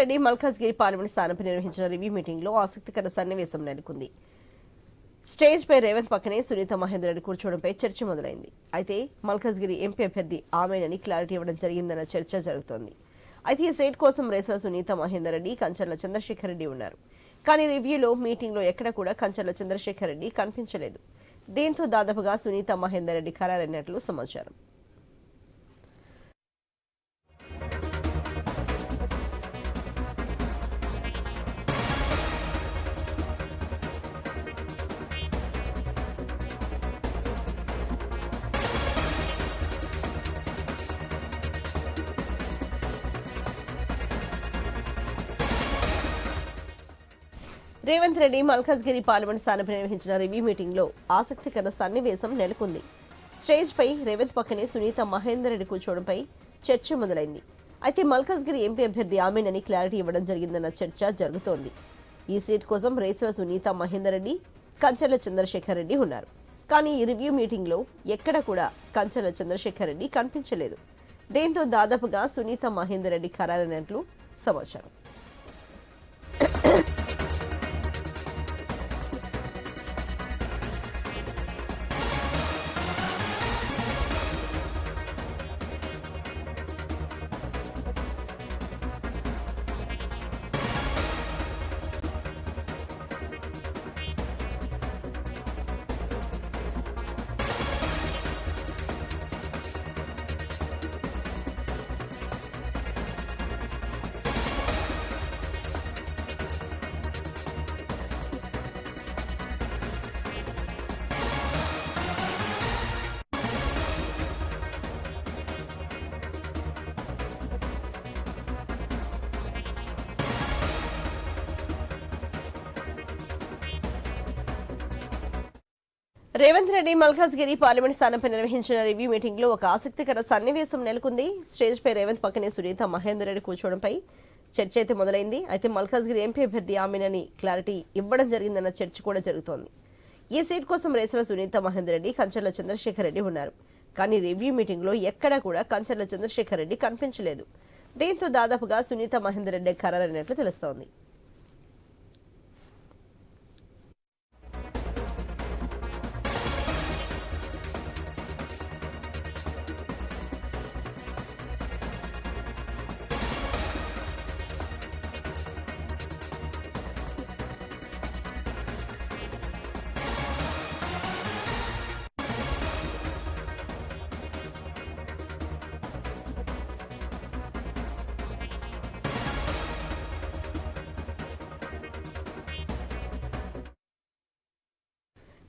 Reddy Malkajgiri parliament స్థానంపై నిర్వహించిన review మీటింగ్లో ఆసక్తికర సన్నివేశం నెలకొంది. స్టేజ్ పై రేవంత్ పక్కనే సునీత మహేందర్ రెడ్డి కూర్చోవడంపై చర్చ మొదలైంది. అయితే మల్కాజ్గిరి ఎంపీ అభ్యర్థి ఆమెనని క్లారిటీ ఇవ్వడం జరిగిందన్న చర్చ జరుగుతోంది. అయితే ఈ సీట్ కోసం రేసిన సునీత మహేందర్ రెడ్డి కంచర్ల చంద్రశేఖర్ రెడ్డి ఉన్నారు. కానీ రివ్యూలో మీటింగ్లో ఎక్కడ కూడా కంచర్ల చంద్రశేఖర్ రెడ్డి కనిపించలేదు. దీంతో దాదాపుగా సునీత మహేందర్ రెడ్డి ఖరారైనట్లు సమాచారం. రేవంత్ రెడ్డి మల్కాజ్గిరి పార్లమెంట్ స్థానంపై నిర్వహించిన రివ్యూ మీటింగ్లో ఆసక్తికర సన్నివేశం నెలకొంది. స్టేజ్పై రేవంత్ పక్కనే సునీత మహేందర్ రెడ్డి కూర్చోవడంపై చర్చ మొదలైంది. అయితే మల్కాజ్గిరి ఎంపీ అభ్యర్థి ఆమెనని క్లారిటీ ఇవ్వడం జరిగిందన్న చర్చ జరుగుతోంది. ఈ సీట్ కోసం రేసుల సునీత మహేందర్ రెడ్డి కంచర్ల చంద్రశేఖర్ రెడ్డి ఉన్నారు. కానీ ఈ రివ్యూ మీటింగ్లో ఎక్కడ కూడా కంచర్ల చంద్రశేఖర్ రెడ్డి కనిపించలేదు. దీంతో దాదాపుగా సునీత మహేందర్ రెడ్డి ఖరారైనట్లు సమాచారం. రేవంత్ రెడ్డి మల్కాజ్గిరి పార్లమెంట్ స్థానంపై నిర్వహించిన రివ్యూ మీటింగ్లో ఒక ఆసక్తికర సన్నివేశం నెలకొంది. స్టేజ్ పై రేవంత్ పక్కనే సునీత మహేందర్ రెడ్డి కూర్చోవడంపై చర్చ అయితే మొదలైంది. అయితే మల్కాజ్గిరి ఎంపీ అభ్యర్థి ఆమెనని క్లారిటీ ఇవ్వడం జరిగిందన్న చర్చ కూడా జరుగుతోంది. ఈ సీట్ కోసం రేసిన సునీత మహేందర్ రెడ్డి కంచర్ల చంద్రశేఖర్ రెడ్డి ఉన్నారు. కానీ రివ్యూ మీటింగ్లో ఎక్కడా కూడా కంచర్ల చంద్రశేఖర్ రెడ్డి కనిపించలేదు. దీంతో దాదాపుగా సునీత మహేందర్ రెడ్డి ఖరారైనట్లు తెలుస్తోంది.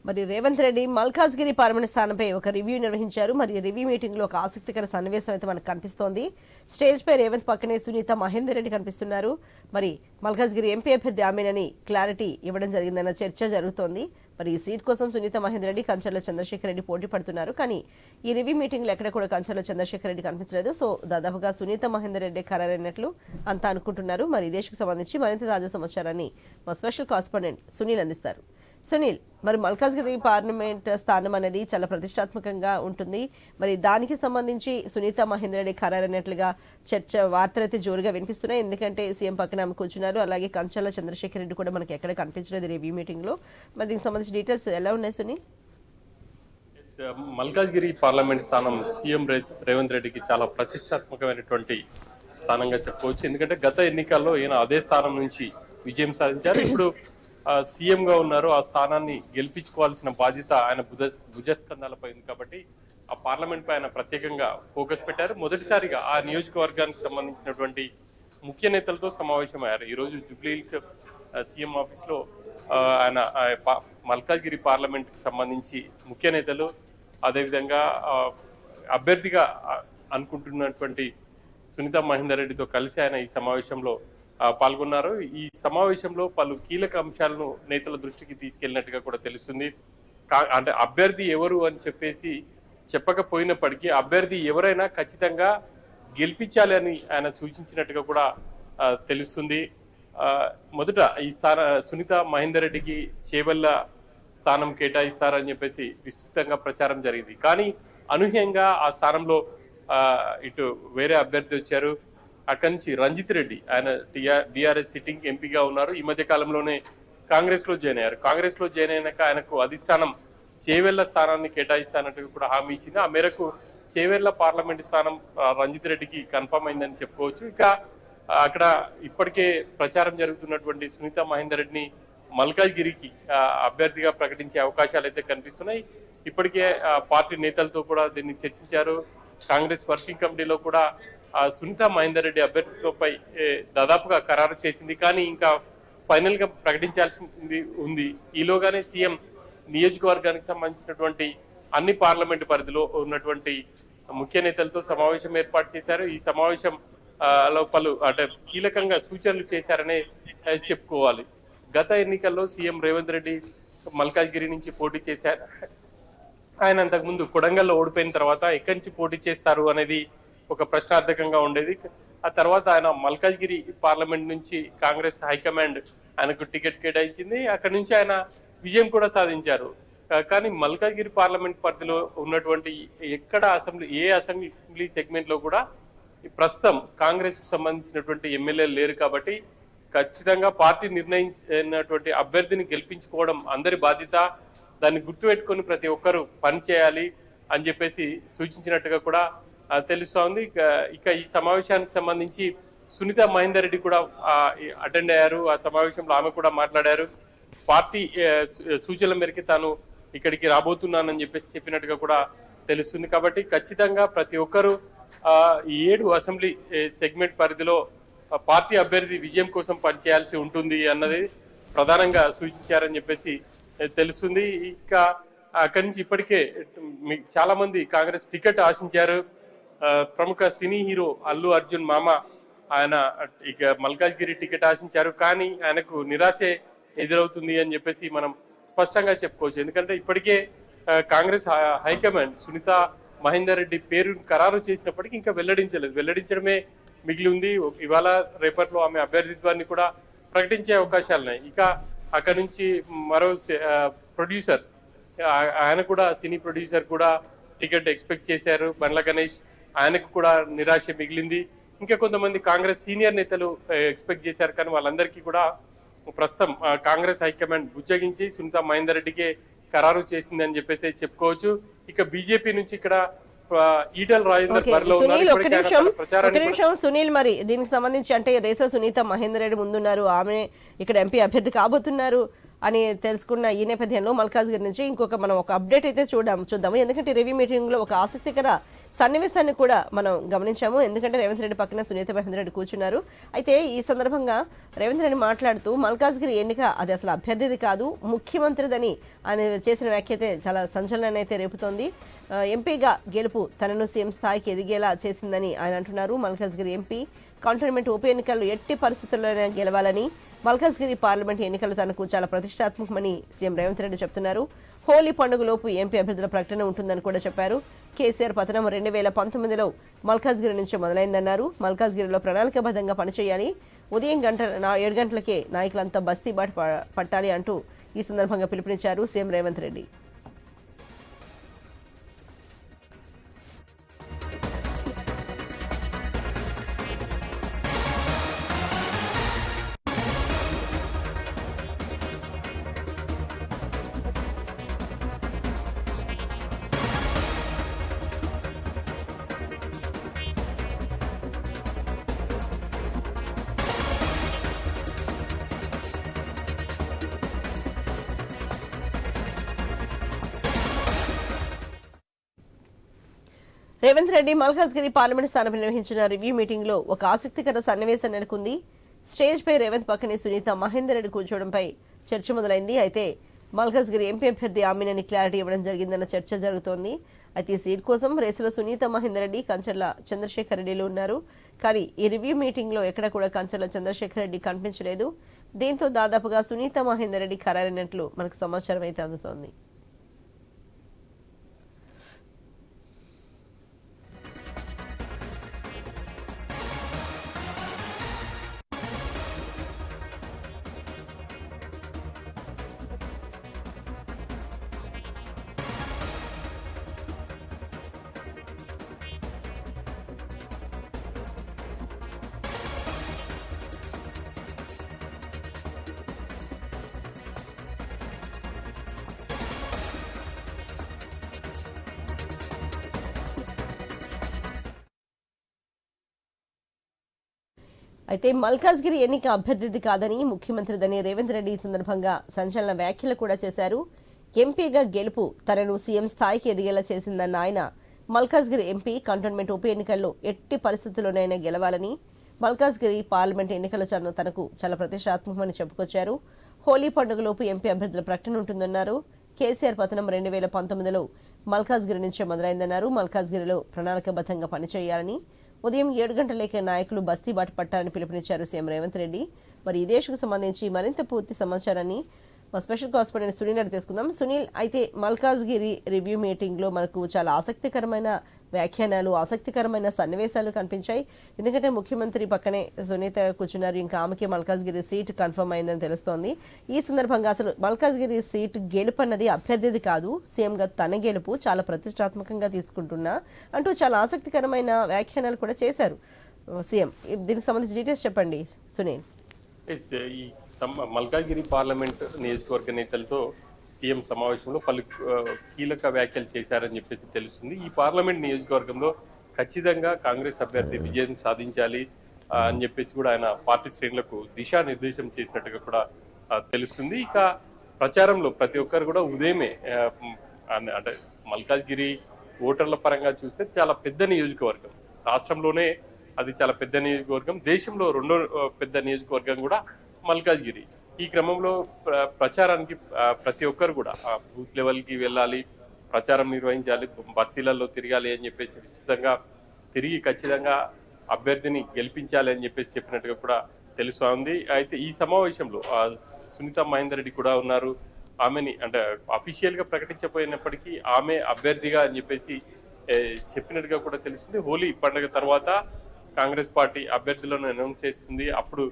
మరి రేవంత్ రెడ్డి మల్కాజ్గిరి పార్లమెంట్ స్థానంపై ఒక రివ్యూ నిర్వహించారు. మరి రివ్యూ మీటింగ్లో ఒక ఆసక్తికర సన్నివేశం అయితే మనకు కనిపిస్తోంది. స్టేజ్ పై రేవంత్ పక్కనే సునీత మహేందర్ రెడ్డి కనిపిస్తున్నారు. మరి మల్కాజ్గిరి ఎంపీ అభ్యర్థి ఆమెనని క్లారిటీ ఇవ్వడం జరిగిందన్న చర్చ జరుగుతోంది. మరి ఈ సీట్ కోసం సునీత మహేందర్ రెడ్డి కంచర్ల చంద్రశేఖర్ రెడ్డి పోటీ పడుతున్నారు. కానీ ఈ రివ్యూ మీటింగ్లో ఎక్కడ కూడా కంచర్ల చంద్రశేఖర్ రెడ్డి కనిపించలేదు. సో దాదాపుగా సునీత మహేందర్ రెడ్డి ఖరారైనట్లు అంతా అనుకుంటున్నారు. మరి దేశకు సంబంధించి మరింత తాజా సమాచారాన్ని మా స్పెషల్ కారెస్పాండెంట్ సునీల్ అందిస్తారు. సునీల్ మరి మల్కాజ్గిరి పార్లమెంట్ స్థానం అనేది చాలా ప్రతిష్టాత్మకంగా ఉంటుంది. మరి దానికి సంబంధించి సునీత మహేందర్ రెడ్డి ఖరారైనట్లుగా చర్చ వార్తలైతే జోరుగా వినిపిస్తున్నాయి. ఎందుకంటే సీఎం పక్కన ఆమె కూర్చున్నారు. అలాగే కంచల చంద్రశేఖర్ రెడ్డి కూడా మనకి ఎక్కడ కనిపించలేదు రివ్యూ మీటింగ్లో. మరి దీనికి సంబంధించి డీటెయిల్స్ ఎలా ఉన్నాయి సునీల్? Uh, మల్కాజ్గిరి పార్లమెంట్ స్థానం సీఎం రేవంత్ రెడ్డికి చాలా ప్రతిష్టాత్మకమైనటువంటి స్థానంగా చెప్పుకోవచ్చు. ఎందుకంటే గత ఎన్నికల్లో ఈయన అదే స్థానం నుంచి విజయం సాధించారు. ఇప్పుడు సీఎంగా సీఎం గా ఉన్నారు. ఆ స్థానాన్ని గెలిపించుకోవాల్సిన బాధ్యత ఆయన భుజ భుజస్కంధాలపై ఉంది కాబట్టి ఆ పార్లమెంట్ పై ఆయన ప్రత్యేకంగా ఫోకస్ పెట్టారు. మొదటిసారిగా ఆ నియోజకవర్గానికి సంబంధించినటువంటి ముఖ్య నేతలతో సమావేశమయ్యారు. అయ్యారు ఈరోజు జూబ్లీహిల్స్ సీఎం ఆఫీస్లో ఆయన మల్కాజ్గిరి పార్లమెంట్ సంబంధించి ముఖ్య నేతలు అదేవిధంగా అభ్యర్థిగా అనుకుంటున్నటువంటి సునీత మహేందర్ రెడ్డితో కలిసి ఆయన ఈ సమావేశంలో పాల్గొన్నారు. ఈ సమావేశంలో పలు కీలక అంశాలను నేతల దృష్టికి తీసుకెళ్ళినట్టుగా కూడా తెలుస్తుంది. కా- అంటే అభ్యర్థి ఎవరు అని చెప్పేసి చెప్పకపోయినప్పటికీ అభ్యర్థి ఎవరైనా ఖచ్చితంగా గెలిపించాలి అని ఆయన సూచించినట్టుగా కూడా తెలుస్తుంది. మొదట ఈ స్థాన సునీత మహేందర్ రెడ్డికి చేవల్ల స్థానం కేటాయిస్తారని చెప్పేసి విస్తృతంగా ప్రచారం జరిగింది. కానీ అనూహ్యంగా ఆ స్థానంలో ఇటు వేరే అభ్యర్థి వచ్చారు. అక్కడి నుంచి రంజిత్ రెడ్డి ఆయన టిఆర్ఎస్ సిట్టింగ్ ఎంపీగా ఉన్నారు. ఈ మధ్య కాలంలోనే కాంగ్రెస్లో జాయిన్ అయ్యారు. కాంగ్రెస్లో జాయిన్ అయినాక ఆయనకు అధిష్టానం చేవెళ్ళ స్థానాన్ని కేటాయిస్తానట్టు కూడా హామీ ఇచ్చింది. ఆ మేరకు చేవెళ్ళ పార్లమెంట్ స్థానం రంజిత్ రెడ్డికి కన్ఫర్మ్ అయిందని చెప్పుకోవచ్చు. ఇక అక్కడ ఇప్పటికే ప్రచారం జరుగుతున్నటువంటి సునీత మహేందర్ రెడ్డిని మల్కాజ్గిరికి అభ్యర్థిగా ప్రకటించే అవకాశాలు అయితే కనిపిస్తున్నాయి. ఇప్పటికే పార్టీ నేతలతో కూడా దీన్ని చర్చించారు. కాంగ్రెస్ వర్కింగ్ కమిటీలో కూడా సునీత మహేందర్ రెడ్డి అభ్యర్థిత్వంపై దాదాపుగా ఖరారు చేసింది. కానీ ఇంకా ఫైనల్గా ప్రకటించాల్సింది ప్రకటించాల్సి ఉంది. ఉంది ఈలోగానే సీఎం నియోజకవర్గానికి సంబంధించినటువంటి అన్ని పార్లమెంట్ పరిధిలో ఉన్నటువంటి ముఖ్య నేతలతో సమావేశం ఏర్పాటు చేశారు. ఈ సమావేశం లో పలు అంటే కీలకంగా సూచనలు చేశారనే చెప్పుకోవాలి. గత ఎన్నికల్లో సీఎం రేవంత్ రెడ్డి మల్కాజ్గిరి నుంచి పోటీ చేశారు. ఆయన అంతకుముందు కొడంగల్లో ఓడిపోయిన తర్వాత ఎక్కడి నుంచి పోటీ చేస్తారు అనేది ఒక ప్రశ్నార్థకంగా ఉండేది. ఆ తర్వాత ఆయన మల్కాజ్గిరి పార్లమెంట్ నుంచి కాంగ్రెస్ హైకమాండ్ ఆయనకు టికెట్ కేటాయించింది. అక్కడి నుంచి ఆయన విజయం కూడా సాధించారు. కానీ మల్కాజ్గిరి పార్లమెంట్ పరిధిలో ఉన్నటువంటి ఎక్కడ అసెంబ్లీ ఏ అసెంబ్లీ సెగ్మెంట్లో కూడా ప్రస్తుతం కాంగ్రెస్కు సంబంధించినటువంటి ఎమ్మెల్యేలు లేరు కాబట్టి ఖచ్చితంగా పార్టీ నిర్ణయించినటువంటి అభ్యర్థిని గెలిపించుకోవడం అందరి బాధ్యత. దాన్ని గుర్తుపెట్టుకొని ప్రతి ఒక్కరూ పనిచేయాలి అని చెప్పేసి సూచించినట్టుగా కూడా తెలుస్తోంది. ఇక ఈ సమావేశానికి సంబంధించి సునీత మహేందర్ రెడ్డి కూడా అటెండ్ అయ్యారు. ఆ సమావేశంలో ఆమె కూడా మాట్లాడారు. పార్టీ సూ- సూచనల మేరకు తాను ఇక్కడికి రాబోతున్నానని చెప్పేసి చెప్పినట్టుగా కూడా తెలుస్తుంది. కాబట్టి ఖచ్చితంగా ప్రతి ఒక్కరూ ఆ, ఏడు అసెంబ్లీ సెగ్మెంట్ పరిధిలో పార్టీ అభ్యర్థి విజయం కోసం పనిచేయాల్సి ఉంటుంది అన్నది ప్రధానంగా సూచించారని చెప్పేసి తెలుస్తుంది. ఇంకా అక్కడి నుంచి ఇప్పటికే చాలా మంది కాంగ్రెస్ టికెట్ ఆశించారు. ప్రముఖ సినీ హీరో అల్లు అర్జున్ మామ ఆయన ఇక మల్కాజ్గిరి టికెట్ ఆశించారు. కానీ ఆయనకు నిరాశే ఎదురవుతుంది అని చెప్పేసి మనం స్పష్టంగా చెప్పుకోవచ్చు. ఎందుకంటే ఇప్పటికే Congress high- high command Sunitha Mahender Reddy పేరు ఖరారు చేసినప్పటికీ ఇంకా వెల్లడించలేదు. వెల్లడించడమే మిగిలి ఉంది. ఇవాళ రేపట్లో ఆమె అభ్యర్థిత్వాన్ని కూడా ప్రకటించే అవకాశాలు ఉన్నాయి. ఇక అక్కడ నుంచి మరో ప్రొడ్యూసర్ ఆయన కూడా సినీ ప్రొడ్యూసర్ కూడా టికెట్ ఎక్స్పెక్ట్ చేశారు. బండ్ల గణేష్ ఆయనకు కూడా నిరాశ మిగిలింది. ఇంకా కొంతమంది కాంగ్రెస్ సీనియర్ నేతలు ఎక్స్పెక్ట్ చేశారు కానీ వాళ్ళందరికీ కూడా ప్రస్తుతం కాంగ్రెస్ హైకమాండ్ బుజ్జగించి సునీత మహేందర్ రెడ్డికే ఖరారు చేసింది అని చెప్పేసి చెప్పుకోవచ్చు. ఇక బీజేపీ నుంచి ఇక్కడ నిమిషం సునీల్ మరి దీనికి సంబంధించి అంటే రేస సునీత మహేందర్ రెడ్డి ముందున్నారు. ఆమె ఇక్కడ ఎంపీ అభ్యర్థి కాబోతున్నారు అని తెలుసుకున్న ఈ నేపథ్యంలో మల్కాజ్గిరి నుంచి ఇంకొక మనం ఒక అప్డేట్ అయితే చూద్దాం చూద్దాము. ఎందుకంటే రివ్యూ మీటింగ్లో ఒక ఆసక్తికర సన్నివేశాన్ని కూడా మనం గమనించాము. ఎందుకంటే రేవంత్ రెడ్డి పక్కన సునీత మహేందర్ రెడ్డి కూర్చున్నారు. అయితే ఈ సందర్భంగా రేవంత్ రెడ్డి మాట్లాడుతూ మల్కాజ్గిరి ఎన్నిక అది అసలు అభ్యర్థిది కాదు ముఖ్యమంత్రిదని ఆయన చేసిన వ్యాఖ్యతే చాలా సంచలనాన్ని అయితే రేపుతోంది. ఎంపీగా గెలుపు తనను సీఎం స్థాయికి ఎదిగేలా చేసిందని ఆయన అంటున్నారు. మల్కాజ్గిరి ఎంపీ కంటోన్మెంట్ ఉప ఎన్నికలు ఎట్టి పరిస్థితుల్లోనే గెలవాలని మల్కాజ్గిరి పార్లమెంట్ ఎన్నికలు తనకు చాలా ప్రతిష్టాత్మకమని సీఎం రేవంత్ రెడ్డి చెప్తున్నారు. హోలీ పండుగలోపు ఎంపీ అభ్యర్థుల ప్రకటన ఉంటుందని కూడా చెప్పారు. కేసీఆర్ పతనం రెండు వేల పంతొమ్మిదిలో మల్కాజ్గిరి నుంచి మొదలైందన్నారు. మల్కాజ్గిరిలో ప్రణాళికాబద్ధంగా పనిచేయాలి. ఉదయం గంట నా- ఏడు గంటలకే నాయకులంతా బస్తీ బాట ప- పట్టాలి అంటూ ఈ సందర్భంగా పిలుపునిచ్చారు సీఎం రేవంత్ రెడ్డి. రేవంత్ రెడ్డి మల్కాజ్గిరి పార్లమెంట్ స్థానంపై నిర్వహించిన రివ్యూ మీటింగ్లో ఒక ఆసక్తికర సన్నివేశం నెలకొంది. స్టేజ్ పై రేవంత్ పక్కనే సునీత మహేందర్ రెడ్డి కూర్చోవడంపై చర్చ మొదలైంది. అయితే మల్కాజ్గిరి ఎంపీ అభ్యర్థి ఆమెనని క్లారిటీ ఇవ్వడం జరిగిందన్న చర్చ జరుగుతోంది. అయితే ఈ సీట్ కోసం రేసులో సునీత మహేందర్ రెడ్డి కంచర్ల చంద్రశేఖర్ రెడ్డిలు ఉన్నారు. కానీ ఈ రివ్యూ మీటింగ్లో ఎక్కడ కూడా కంచర్ల చంద్రశేఖర్ రెడ్డి కనిపించలేదు. దీంతో దాదాపుగా సునీత మహేందర్ రెడ్డి ఖరారైనట్లు మనకు సమాచారం అయితే అందుతోంది. అయితే మల్కాజ్గిరి ఎన్నిక అభ్యర్థిది కాదని ముఖ్యమంత్రి దని రేవంత్ రెడ్డి ఈ సందర్భంగా సంచలన వ్యాఖ్యలు కూడా చేశారు. ఎంపీగా గెలుపు తనను సీఎం స్థాయికి ఎదిగేలా చేసిందన్న ఆయన మల్కాజ్గిరి ఎంపీ కంటోన్మెంట్ ఉప ఎన్నికల్లో ఎట్టి పరిస్థితుల్లోనైనా గెలవాలని మల్కాజ్గిరి పార్లమెంట్ ఎన్నికల చరణం తనకు చాలా ప్రతిష్టాత్మకమని చెప్పుకొచ్చారు. హోలీ పండుగలోపు ఎంపీ అభ్యర్థుల ప్రకటన ఉంటుందన్నారు. కేసీఆర్ పతనం రెండు వేల పంతొమ్మిదిలో మల్కాజ్గిరి నుంచే మొదలైందన్నారు. మల్కాజ్గిరిలో ప్రణాళికబద్ధంగా పనిచేయాలని ఉదయం ఏడు గంటలకే నాయకులు బస్తీ బాట పట్టాలని పిలుపునిచ్చారు సీఎం రేవంత్ రెడ్డి. మరి ఈ దేశకు సంబంధించి మరింత పూర్తి సమాచారాన్ని మా స్పెషల్ కారస్పాండెంట్ సునీల్ అడిగి తీసుకుందాం సునీల్ అయితే మల్కాజ్గిరి రివ్యూ మీటింగ్లో మనకు చాలా ఆసక్తికరమైన వ్యాఖ్యానాలు ఆసక్తికరమైన సన్నివేశాలు కనిపించాయి. ఎందుకంటే ముఖ్యమంత్రి పక్కనే సునీత కూర్చున్నారు. ఇంకా ఆమెకి మల్కాజ్గిరి సీట్ కన్ఫర్మ్ అయిందని తెలుస్తోంది. ఈ సందర్భంగా అసలు మల్కాజ్గిరి సీట్ గెలుపు అన్నది అభ్యర్థిది కాదు. సీఎంగా తన గెలుపు చాలా ప్రతిష్టాత్మకంగా తీసుకుంటున్నా అంటూ చాలా ఆసక్తికరమైన వ్యాఖ్యానాలు కూడా చేశారు. సీఎం దీనికి సంబంధించి డీటెయిల్స్ చెప్పండి సునీల్. Uh, ఈ సమ- మల్కాజ్గిరి పార్లమెంట్ నియోజకవర్గ నేతలతో సీఎం సమావేశంలో పలు కీలక వ్యాఖ్యలు చేశారని చెప్పేసి తెలుస్తుంది. ఈ పార్లమెంట్ నియోజకవర్గంలో ఖచ్చితంగా కాంగ్రెస్ అభ్యర్థి విజయం సాధించాలి అని చెప్పేసి కూడా ఆయన పార్టీ శ్రేణులకు దిశానిర్దేశం చేసినట్టుగా కూడా తెలుస్తుంది. ఇక ప్రచారంలో ప్రతి ఒక్కరు కూడా ఉదయమే అంటే మల్కాజ్గిరి ఓటర్ల పరంగా చూస్తే చాలా పెద్ద నియోజకవర్గం. రాష్ట్రంలోనే అది చాలా పెద్ద నియోజకవర్గం. దేశంలో రెండో పెద్ద నియోజకవర్గం కూడా మల్కాజ్గిరి. ఈ క్రమంలో ప్రచారానికి ప్రతి ఒక్కరు కూడా బూత్ లెవెల్కి వెళ్ళాలి ప్రచారం నిర్వహించాలి బస్తీలలో తిరగాలి అని చెప్పేసి విస్తృతంగా తిరిగి ఖచ్చితంగా అభ్యర్థిని గెలిపించాలి అని చెప్పేసి చెప్పినట్టుగా కూడా తెలుసా ఉంది. అయితే ఈ సమావేశంలో సునీత మహేందర్ రెడ్డి కూడా ఉన్నారు. ఆమెని అంటే అఫీషియల్గా ప్రకటించబోయినప్పటికీ ఆమె అభ్యర్థిగా అని చెప్పేసి చెప్పినట్టుగా కూడా తెలుస్తుంది. హోలీ పండుగ తర్వాత కాంగ్రెస్ పార్టీ అభ్యర్థులను అనౌన్స్ చేస్తుంది. అప్పుడు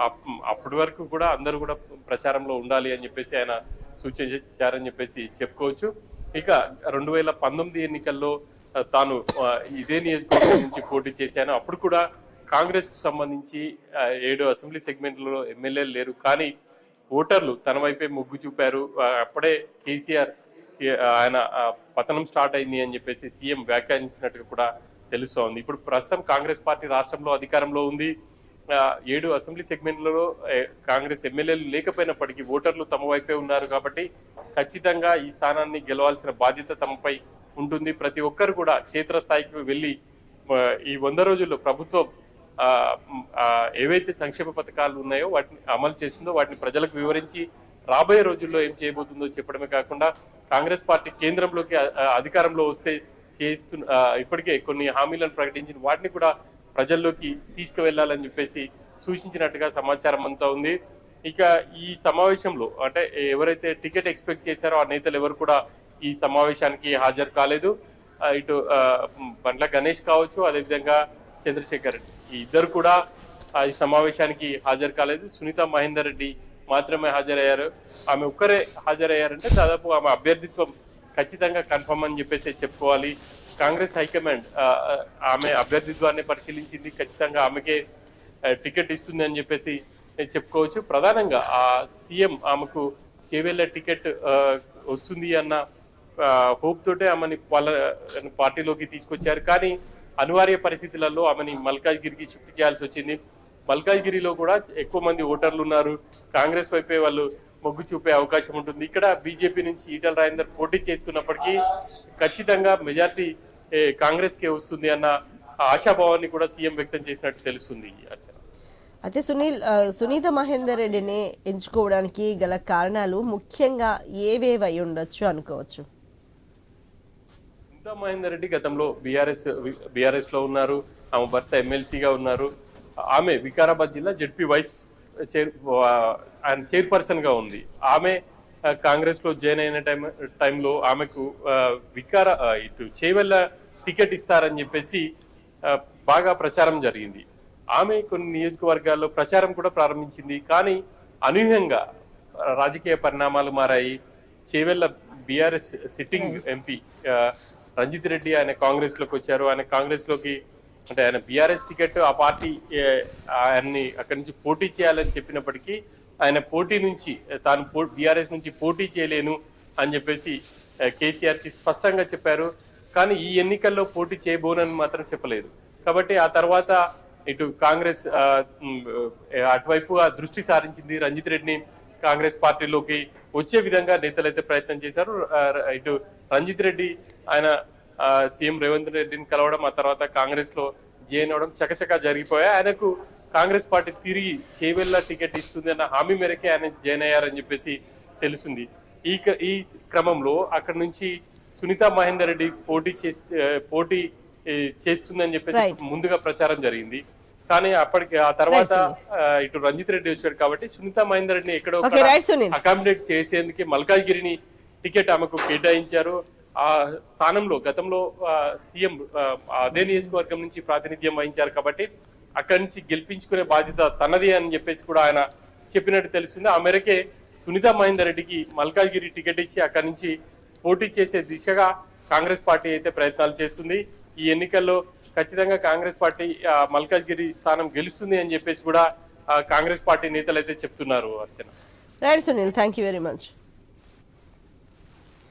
అప్- అప్పటి వరకు కూడా అందరూ కూడా ప్రచారంలో ఉండాలి అని చెప్పేసి ఆయన సూచించారని చెప్పేసి చెప్పుకోవచ్చు. ఇక రెండు వేల పంతొమ్మిది ఎన్నికల్లో తాను ఇదే నియోజకవర్గం నుంచి పోటీ చేశాను. అప్పుడు కూడా కాంగ్రెస్కు సంబంధించి ఏడు అసెంబ్లీ సెగ్మెంట్లలో ఎమ్మెల్యేలు లేరు. కానీ ఓటర్లు తన వైపే మొగ్గు చూపారు. అప్పుడే కేసీఆర్ ఆయన పతనం స్టార్ట్ అయింది అని చెప్పేసి సీఎం వ్యాఖ్యానించినట్టుగా కూడా తెలుస్తోంది. ఇప్పుడు ప్రస్తుతం కాంగ్రెస్ పార్టీ రాష్ట్రంలో అధికారంలో ఉంది. ఏడు అసెంబ్లీ సెగ్మెంట్లలో కాంగ్రెస్ ఎమ్మెల్యేలు లేకపోయినప్పటికీ ఓటర్లు తమ వైపే ఉన్నారు కాబట్టి ఖచ్చితంగా ఈ స్థానాన్ని గెలవాల్సిన బాధ్యత తమపై ఉంటుంది. ప్రతి ఒక్కరు కూడా క్షేత్రస్థాయికి వెళ్ళి ఈ వంద రోజుల్లో ప్రభుత్వం ఏవైతే సంక్షేమ పథకాలు ఉన్నాయో వాటిని అమలు చేస్తుందో వాటిని ప్రజలకు వివరించి రాబోయే రోజుల్లో ఏం చేయబోతుందో చెప్పడమే కాకుండా కాంగ్రెస్ పార్టీ కేంద్రంలోకి అధికారంలో వస్తే చేస్తు ఇప్పటికే కొన్ని హామీలను ప్రకటించిన వాటిని కూడా ప్రజల్లోకి తీసుకువెళ్ళాలని చెప్పేసి సూచించినట్టుగా సమాచారం అంతా ఉంది. ఇక ఈ సమావేశంలో అంటే ఎవరైతే టికెట్ ఎక్స్పెక్ట్ చేశారో ఆ నేతలు ఎవరు కూడా ఈ సమావేశానికి హాజరు కాలేదు. ఇటు బండ్ల గణేష్ కావచ్చు అదేవిధంగా చంద్రశేఖర్ రెడ్డి. ఈ ఇద్దరు కూడా ఈ సమావేశానికి హాజరు కాలేదు. సునీత మహేందర్ రెడ్డి మాత్రమే హాజరయ్యారు. ఆమె ఒక్కరే హాజరయ్యారంటే దాదాపు ఆమె అభ్యర్థిత్వం ఖచ్చితంగా కన్ఫర్మ్ అని చెప్పేసి చెప్పుకోవాలి. కాంగ్రెస్ హైకమాండ్ ఆమె అభ్యర్థిత్వాన్ని పరిశీలించింది. ఖచ్చితంగా ఆమెకే టికెట్ ఇస్తుంది అని చెప్పేసి చెప్పుకోవచ్చు. ప్రధానంగా ఆ సీఎం ఆమెకు చేవేళ్ళ టికెట్ వస్తుంది అన్న హోప్ తోటే ఆమెని వాళ్ళ పార్టీలోకి తీసుకొచ్చారు. కానీ అనివార్య పరిస్థితులలో ఆమెని మల్కాజ్గిరికి షిఫ్ట్ చేయాల్సి వచ్చింది. మల్కాజ్గిరిలో కూడా ఎక్కువ మంది ఓటర్లు ఉన్నారు. కాంగ్రెస్ వైపే వాళ్ళు మొగ్గు చూపే అవకాశం ఉంటుంది. ఇక్కడ బీజేపీ నుంచి ఈటల రాజేందర్ పోటీ చేస్తున్నప్పటికీ ఖచ్చితంగా మెజార్టీ కాంగ్రెస్ కే వస్తుంది అన్న ఆశాభావాన్ని కూడా సీఎం వ్యక్తం చేసినట్టు తెలుస్తుంది అర్చన అయితే సునీల్ సునీత మహేందర్ రెడ్డిని ఎంచుకోవడానికి గల కారణాలు ముఖ్యంగా ఏవేవి అయి ఉండొచ్చు అనుకోవచ్చు? సునీతా మహేందర్ రెడ్డి గతంలో బీఆర్ఎస్ బీఆర్ఎస్లో ఉన్నారు. ఆమె భర్త ఎమ్మెల్సీగా ఉన్నారు. ఆమె వికారాబాద్ జిల్లా జడ్పీ వైస్ చైర్ ఆయన చైర్పర్సన్గా ఉంది. ఆమె ఆ, కాంగ్రెస్లో జాయిన్ అయిన టైం టైంలో ఆమెకు వికార ఇటు చేవెళ్ళ టికెట్ ఇస్తారని చెప్పేసి బాగా ప్రచారం జరిగింది. ఆమె కొన్ని నియోజకవర్గాల్లో ప్రచారం కూడా ప్రారంభించింది. కానీ అనూహ్యంగా రాజకీయ పరిణామాలు మారాయి. చేవెళ్ళ బీఆర్ఎస్ సిట్టింగ్ ఎంపీ ఆ, రంజిత్ రెడ్డి ఆయన కాంగ్రెస్లోకి వచ్చారు. ఆయన కాంగ్రెస్లోకి అంటే ఆయన బీఆర్ఎస్ టికెట్ ఆ పార్టీ ఆయన్ని అక్కడి నుంచి పోటీ చేయాలని చెప్పినప్పటికీ ఆయన పోటీ నుంచి తాను బీఆర్ఎస్ నుంచి పోటీ చేయలేను అని చెప్పేసి కేసీఆర్కి స్పష్టంగా చెప్పారు. కానీ ఈ ఎన్నికల్లో పోటీ చేయబోనని మాత్రం చెప్పలేదు. కాబట్టి ఆ తర్వాత ఇటు కాంగ్రెస్ అటువైపు ఆ దృష్టి సారించింది రంజిత్ రెడ్డిని కాంగ్రెస్ పార్టీలోకి వచ్చే విధంగా నేతలు అయితే ప్రయత్నం చేశారు. ఇటు రంజిత్ రెడ్డి ఆయన సీఎం రేవంత్ రెడ్డిని కలవడం ఆ తర్వాత కాంగ్రెస్లో జాయిన్ అవడం చకచకా జరిగిపోయాయి. ఆయనకు కాంగ్రెస్ పార్టీ తిరిగి చేవెళ్ళ టికెట్ ఇస్తుంది అన్న హామీ మేరకే ఆయన జాయిన్ అయ్యారని చెప్పేసి తెలుస్తుంది. ఈ ఈ క్రమంలో అక్కడ నుంచి సునీత మహేందర్ రెడ్డి పోటీ చేస్తే పోటీ చేస్తుందని చెప్పేసి. ముందుగా ప్రచారం జరిగింది. కానీ అప్పటికి ఆ తర్వాత ఇటు రంజిత్ రెడ్డి వచ్చాడు కాబట్టి సునీత మహేందర్ రెడ్డిని ఎక్కడో అకామిడేట్ చేసేందుకు మల్కాజ్గిరిని టికెట్ ఆమెకు కేటాయించారు. ఆ స్థానంలో గతంలో సీఎం అదే నియోజకవర్గం నుంచి ప్రాతినిధ్యం వహించారు కాబట్టి అక్కడి నుంచి గెలిపించుకునే బాధ్యత తనది అని చెప్పేసి కూడా ఆయన చెప్పినట్టు తెలుస్తుంది. ఆ మేరకే సునీత మహేందర్ రెడ్డికి మల్కాజ్గిరి టికెట్ ఇచ్చి అక్కడి నుంచి పోటీ చేసే దిశగా కాంగ్రెస్ పార్టీ అయితే ప్రయత్నాలు చేస్తుంది. ఈ ఎన్నికల్లో ఖచ్చితంగా కాంగ్రెస్ పార్టీ మల్కాజ్గిరి స్థానం గెలుస్తుంది అని చెప్పేసి కూడా కాంగ్రెస్ పార్టీ నేతలు అయితే చెప్తున్నారు Archana. Right Sunil thank you very much